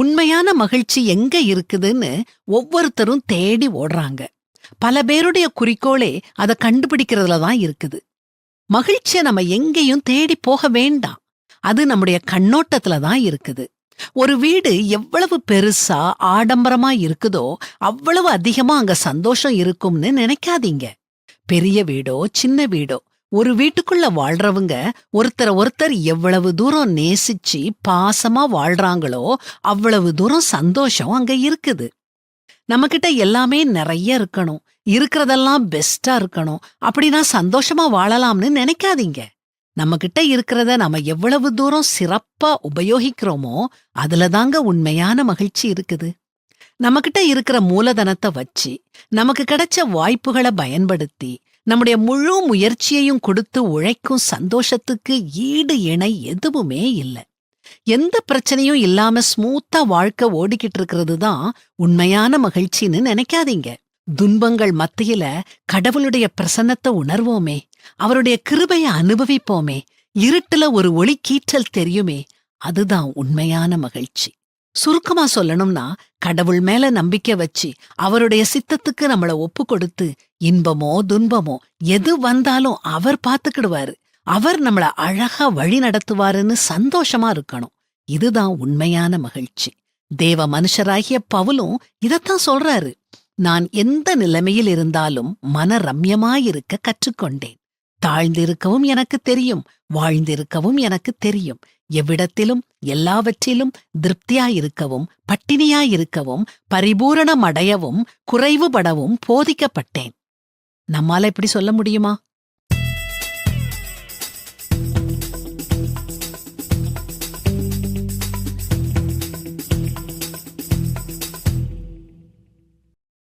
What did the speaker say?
உண்மையான மகிழ்ச்சி எங்க இருக்குதுன்னு ஒவ்வொருத்தரும் தேடி ஓடுறாங்க. பல பேருடைய குறிக்கோளே அதை கண்டுபிடிக்கிறதுல தான் இருக்குது. மகிழ்ச்சிய நம்ம எங்கேயும் தேடி போக வேண்டாம். அது நம்முடைய கண்ணோட்டத்துல தான் இருக்குது. ஒரு வீடு எவ்வளவு பெருசா ஆடம்பரமா இருக்குதோ அவ்வளவு அதிகமா அங்க சந்தோஷம் இருக்கும்னு நினைக்காதீங்க. பெரிய வீடோ சின்ன வீடோ ஒரு வீட்டுக்குள்ள வாழ்றவங்க ஒருத்தர ஒருத்தர் எவ்வளவு தூரம் நேசிச்சு பாசமா வாழ்றாங்களோ அவ்வளவு தூரம் சந்தோஷம் அங்க இருக்குது. நம்மகிட்ட எல்லாமே நிறைய இருக்கணும். இருக்கிறதெல்லாம் பெஸ்டா இருக்கணும். அப்படின்னா சந்தோஷமா வாழலாம்னு நினைக்காதீங்க. நம்மகிட்ட இருக்கிறத நம்ம எவ்வளவு தூரம் சிறப்பா உபயோகிக்கிறோமோ அதுல தாங்க உண்மையான மகிழ்ச்சி இருக்குது. நம்மகிட்ட இருக்கிற மூலதனத்தை வச்சு நமக்கு கிடைச்ச வாய்ப்புகளை பயன்படுத்தி நம்முடைய முழு முயற்சியையும் கொடுத்து உழைக்கும் சந்தோஷத்துக்கு ஈடு இணை எதுவுமே இல்லை. எந்த பிரச்சனையும் இல்லாம ஸ்மூத்தா வாழ்க்கை ஓடிக்கிட்டு இருக்கிறது தான் உண்மையான மகிழ்ச்சின்னு நினைக்காதீங்க. துன்பங்கள் மத்தியில கடவுளுடைய பிரசன்னத்தை உணர்வோமே அவருடைய கிருபைய அனுபவிப்போமே இருட்டுல ஒரு ஒளி கீற்றல் தெரியுமே அதுதான் உண்மையான மகிழ்ச்சி. சுருக்கமா சொல்லணும்னா கடவுள் மேல நம்பிக்கை வச்சு அவருடைய சித்தத்துக்கு நம்மள ஒப்பு கொடுத்து இன்பமோ துன்பமோ எது வந்தாலும் அவர் பாத்துக்கிடுவாரு அவர் நம்மள அழகா வழி நடத்துவாருன்னு சந்தோஷமா இருக்கணும். இதுதான் உண்மையான மகிழ்ச்சி. தேவ மனுஷராகிய பவுலும் இதத்தான் சொல்றாரு. நான் எந்த நிலைமையில் இருந்தாலும் மன ரம்யமாயிருக்க கற்றுக்கொண்டேன். தாழ்ந்திருக்கவும் எனக்கு தெரியும் வாழ்ந்திருக்கவும் எனக்கு தெரியும். எவ்விடத்திலும் எல்லாவற்றிலும் திருப்தியாயிருக்கவும் பட்டினியாயிருக்கவும் பரிபூரணமடையவும் குறைவுபடவும் போதிக்கப்பட்டேன். நம்மால இப்படி சொல்ல முடியுமா?